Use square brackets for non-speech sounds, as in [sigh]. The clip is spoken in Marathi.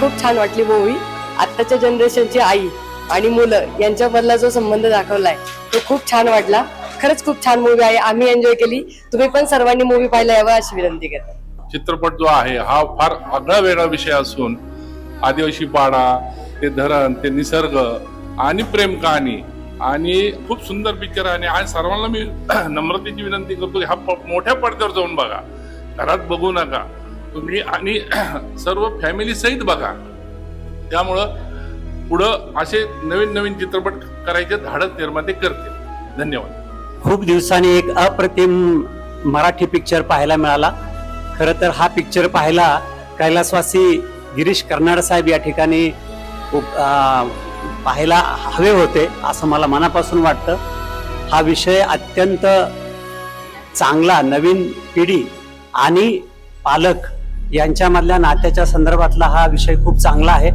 खूप छान वाटली मूवी. आत्ताच्या जनरेशनची आई आणि मुलं यांच्यामधला जो संबंध दाखवलाय तो खूप छान वाटला. खरंच खूप छान मूवी आहे. आम्ही एन्जॉय केली. तुम्ही पण सर्वांनी मूवी पाहायला यावं अशी विनंती करते. चित्रपट जो आहे हा फार आगळा वेगळा विषय असून आदिवासी पाडा ते धरण ते निसर्ग आणि प्रेम कहाणी आणि खूप सुंदर पिक्चर आहे. आणि आज सर्वांना मी [clears throat] नम्रतेची विनंती करतो ह्या हा मोठ्या पडद्यावर जाऊन बघा. घरात बघू नका. तुम्ही आणि [clears throat] सर्व फॅमिली सहित बघा. त्यामुळं पुढं असे नवीन नवीन चित्रपट करायचे धाडस निर्माते करतील. धन्यवाद. खूप दिवसांनी एक अप्रतिम मराठी पिक्चर पाहायला मिळाला. खरं तर हा पिक्चर पाहायला कैलासवासी गिरीश कर्नाड साहेब या ठिकाणी उप- पाहायला हवे होते असं मला मनापासून वाटतं. हा विषय अत्यंत चांगला नवीन पिढी आणि पालक यांच्यामधल्या नात्याच्या संदर्भातला हा विषय खूप चांगला आहे.